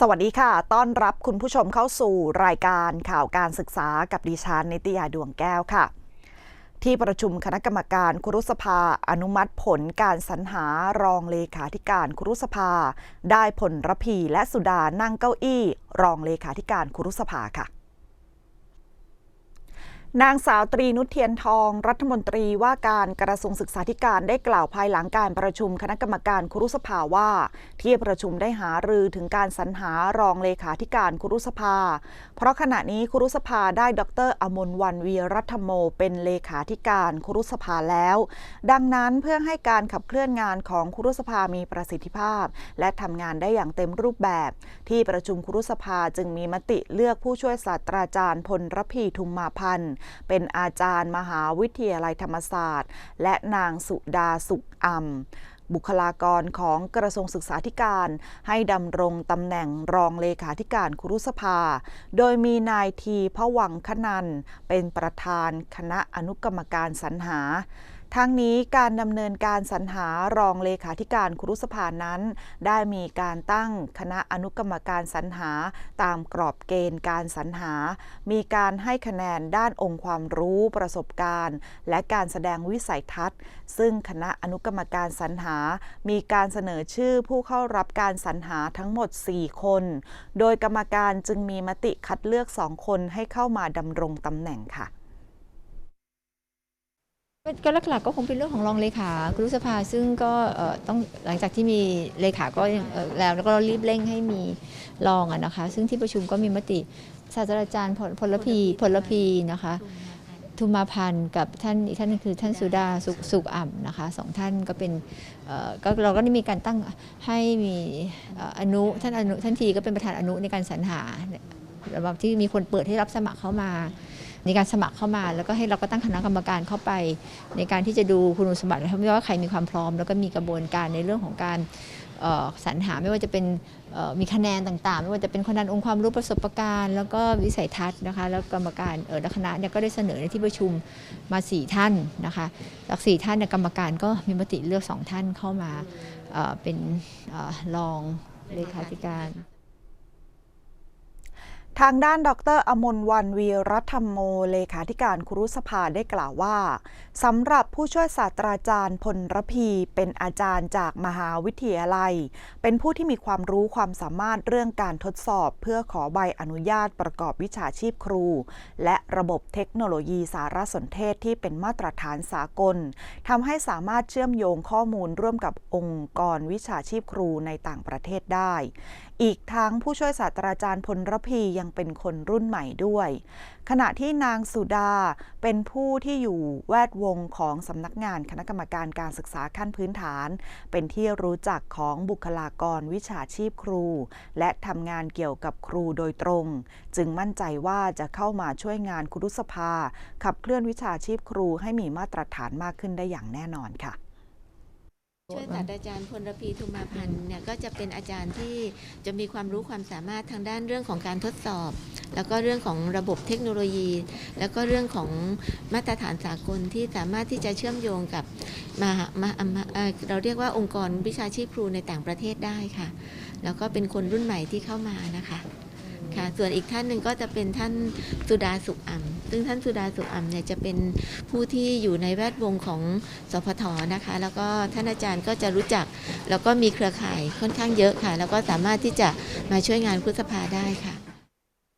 สวัสดีค่ะ ต้อนรับคุณผู้ชมเข้าสู่รายการข่าวการศึกษากับดิฉันนิตยาดวงแก้วค่ะ ที่ประชุมคณะกรรมการครุสภาอนุมัติผลการสรรหารองเลขาธิการครุสภา ได้ผลระพีและสุดานั่งเก้าอี้ รองเลขาธิการครุสภาค่ะ นางสาวตรีนุชเทียนทอง รัฐมนตรีว่าการกระทรวงศึกษาธิการได้กล่าวภายหลังการประชุมคณะกรรมการครุสภาว่า ที่ประชุมได้หารือถึงการสรรหารองเลขาธิการครุสภา เพราะขณะนี้ครุสภาได้ดรอมนวันวีรัฐโม เป็นเลขาธิการครุสภาแล้ว ดังนั้นเพื่อให้การขับเคลื่อนงานของครุสภามีประสิทธิภาพ และทำงานได้อย่างเต็มรูปแบบ ที่ประชุมครุสภาจึงมีมติเลือกผู้ช่วยศาสตราจารย์พลรพีทุมมาพันธ์เป็นอาจารย์มหาวิทยาลัยธรรมศาสตร์ และนางสุดาสุขอ่ำบุคลากรของกระทรวงศึกษาธิการ ให้ดำรงตำแหน่งรองเลขาธิการครุสภา โดยมีนายทีพะวังคนัน เป็นประธานคณะอนุกรรมการสรรหา ทั้งนี้การดำเนินการสรรหารองเลขาธิการครุสภานั้น ได้มีการตั้งคณะอนุกรรมการสรรหาตามกรอบเกณฑ์การสรรหา มีการให้คะแนนด้านองค์ความรู้ประสบการณ์ และการแสดงวิสัยทัศน์ ซึ่งคณะอนุกรรมการสรรหา มีการเสนอชื่อผู้เข้ารับการสรรหาทั้งหมด 4 คน โดยกรรมการจึงมีมติคัดเลือก 2 คนให้เข้ามาดำรงตำแหน่งค่ะ ก็หลักๆก็คงเป็นเรื่องของรองเลขาครุสภาซึ่งก็ต้องหลังจากที่มีเลขาก็แล้วก็รีบเร่งให้มีรองอะนะคะ ซึ่งที่ประชุมก็มีมติศาสตราจารย์พลพลพีพลพีนะคะทุมาพันธ์กับท่านอีกท่านหนึงคือท่านสุดาสุขสุขอ่ำนะคะสองท่านก็เป็นเอ่อก็เราก็ได้มีการตั้งให้มีอนุท่านอนุท่านทีก็เป็นประธานอนุในการสรรหาสำหรับที่มีคนเปิดให้รับสมัครเข้ามา ในการสมัครเข้ามา แล้วก็ให้เราก็ตั้งคณะกรรมการเข้าไป ในการที่จะดูคุณสมบัติไม่ว่าใครมีความพร้อม แล้วก็มีกระบวนการในเรื่องของการสรรหาไม่ว่าจะเป็นมีคะแนนต่างๆ ไม่ว่าจะเป็นคะแนนองค์ความรู้ประสบการณ์ แล้วก็วิสัยทัศน์นะคะแล้วกรรมการเออคณะเนี่ยก็ได้เสนอในที่ประชุมมาสี่ท่านนะคะจากสี่ท่านเนี่ยกรรมการก็มีมติเลือกสองท่านเข้ามาเเป็นออรองเลขาธิการ ทางด้านดรอมนวันวีรัฐโม เลขาธิการครุสภาได้กล่าวว่าสำหรับผู้ช่วยศาสตราจารย์พลรพี เป็นอาจารย์จากมหาวิทยาลัย เป็นผู้ที่มีความรู้ความสามารถเรื่องการทดสอบ เพื่อขอใบอนุญาตประกอบวิชาชีพครู และระบบเทคโนโลยีสารสนเทศที่เป็นมาตรฐานสากลทำให้สามารถเชื่อมโยงข้อมูลร่วมกับองค์กรวิชาชีพครูในต่างประเทศได้อีกทั้งผู้ช่วยศาสตราจารย์พลรพียังเป็นคนรุ่นใหม่ด้วย ขณะที่นางสุดาเป็นผู้ที่อยู่แวดวงของสำนักงานคณะกรรมการการศึกษาขั้นพื้นฐาน เป็นที่รู้จักของบุคลากรวิชาชีพครู และทำงานเกี่ยวกับครูโดยตรง จึงมั่นใจว่าจะเข้ามาช่วยงานครุสภา ขับเคลื่อนวิชาชีพครูให้มีมาตรฐานมากขึ้นได้อย่างแน่นอนค่ะ ช่วยศาสตราจารย์พลรพีทุมาพันธ์เนี่ยก็จะเป็นอาจารย์ที่จะมีความรู้ความสามารถทางด้านเรื่องของการทดสอบ แล้วก็เรื่องของระบบเทคโนโลยี แล้วก็เรื่องของมาตรฐานสากลที่สามารถที่จะเชื่อมโยงกับมามามาเอ่อเราเรียกว่าองค์กรวิชาชีพครูในต่างประเทศได้ค่ะ แล้วก็เป็นคนรุ่นใหม่ที่เข้ามานะคะ ค่ะส่วนอีกท่านหนึ่งก็จะเป็นท่านสุดาสุขอ่ำซึ่งท่านสุดาสุขอ่ำเนี่ยจะเป็นผู้ที่อยู่ในแวดวงของสพทนะคะ แล้วก็ท่านอาจารย์ก็จะรู้จัก แล้วก็มีเครือข่ายค่อนข้างเยอะค่ะ แล้วก็สามารถที่จะมาช่วยงานพุทธภาได้ค่ะ